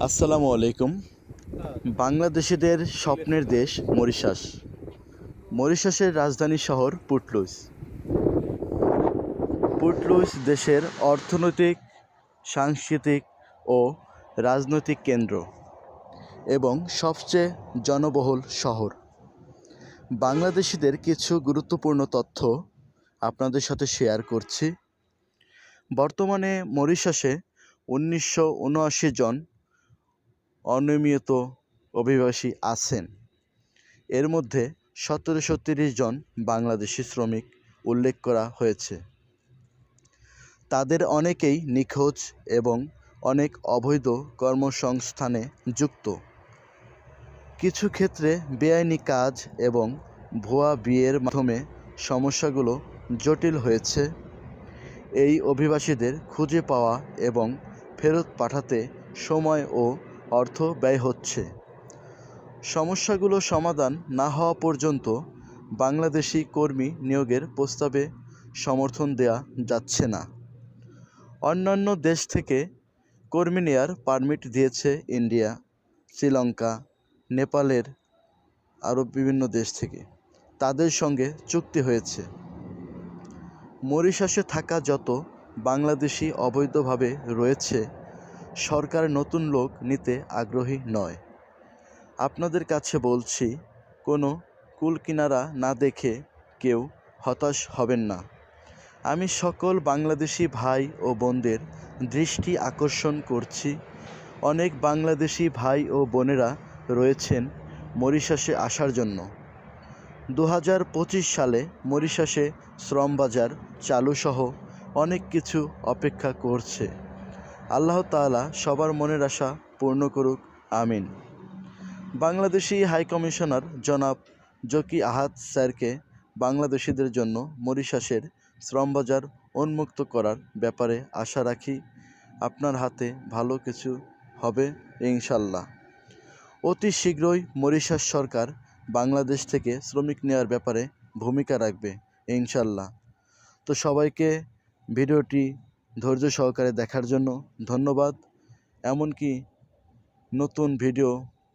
আসসালামু আলাইকুম। বাংলাদেশিদের স্বপ্নের দেশ মরিশাস। মরিশাসের রাজধানী শহর পুটলুইস। পুটলুইস দেশের অর্থনৈতিক, সাংস্কৃতিক ও রাজনৈতিক কেন্দ্র এবং সবচেয়ে জনবহুল শহর। বাংলাদেশিদের কিছু গুরুত্বপূর্ণ তথ্য আপনাদের সাথে শেয়ার করছি। বর্তমানে মরিশাসে উনিশশো উনআশি জন অনিয়মিত অভিবাসী আছেন। এর মধ্যে সতেরোশো তিরিশ জন বাংলাদেশি শ্রমিক উল্লেখ করা হয়েছে। তাদের অনেকেই নিখোঁজ এবং অনেক অবৈধ কর্মসংস্থানে যুক্ত। কিছু ক্ষেত্রে বেআইনি কাজ এবং ভুয়া বিয়ের মাধ্যমে সমস্যাগুলো জটিল হয়েছে। এই অভিবাসীদের খুঁজে পাওয়া এবং ফেরত পাঠাতে সময় ও অর্থ ব্যয় হচ্ছে। সমস্যাগুলো সমাধান না হওয়া পর্যন্ত বাংলাদেশি কর্মী নিয়োগের প্রস্তাবে সমর্থন দেয়া যাচ্ছে না। অন্যান্য দেশ থেকে কর্মী নেয়ার পারমিট দিয়েছে ইন্ডিয়া, শ্রীলঙ্কা, নেপালের আরও বিভিন্ন দেশ থেকে। তাদের সঙ্গে চুক্তি হয়েছে। মরিশাসে থাকা যত বাংলাদেশি অবৈধভাবে রয়েছে সরকার নতুন লোক নিতে আগ্রহী নয়। আপনাদের কাছে বলছি, কোনো কুল কিনারা না দেখে কেউ হতাশ হবেন না। আমি সকল বাংলাদেশি ভাই ও বোনদের দৃষ্টি আকর্ষণ করছি। অনেক বাংলাদেশি ভাই ও বোনেরা রয়েছেন মরিশাসে আসার জন্য। দু হাজার পঁচিশ সালে মরিশাসে শ্রম বাজার চালুসহ অনেক কিছু অপেক্ষা করছে। আল্লাহ তাআলা সবার মনের আশা পূর্ণ করুক, আমিন। বাংলাদেশি হাই কমিশনার জনাব জকি আহাদ স্যারকে বাংলাদেশিদের জন্য মরিশাসের শ্রমবাজার উন্মুক্ত করার ব্যাপারে আশা রাখি আপনার হাতে ভালো কিছু হবে ইনশাল্লাহ অতি শীঘ্রই মরিশাস সরকার বাংলাদেশ থেকে শ্রমিক নেওয়ার ব্যাপারে ভূমিকা রাখবে ইনশাল্লাহ তো সবাইকে ভিডিওটি ধৈর্য সহকারে দেখার জন্য ধন্যবাদ। এমনকি নতুন ভিডিও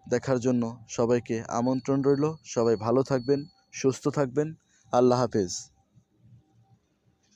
দেখার জন্য সবাইকে আমন্ত্রণ রইল। সবাই ভালো থাকবেন, সুস্থ থাকবেন। আল্লাহ হাফেজ।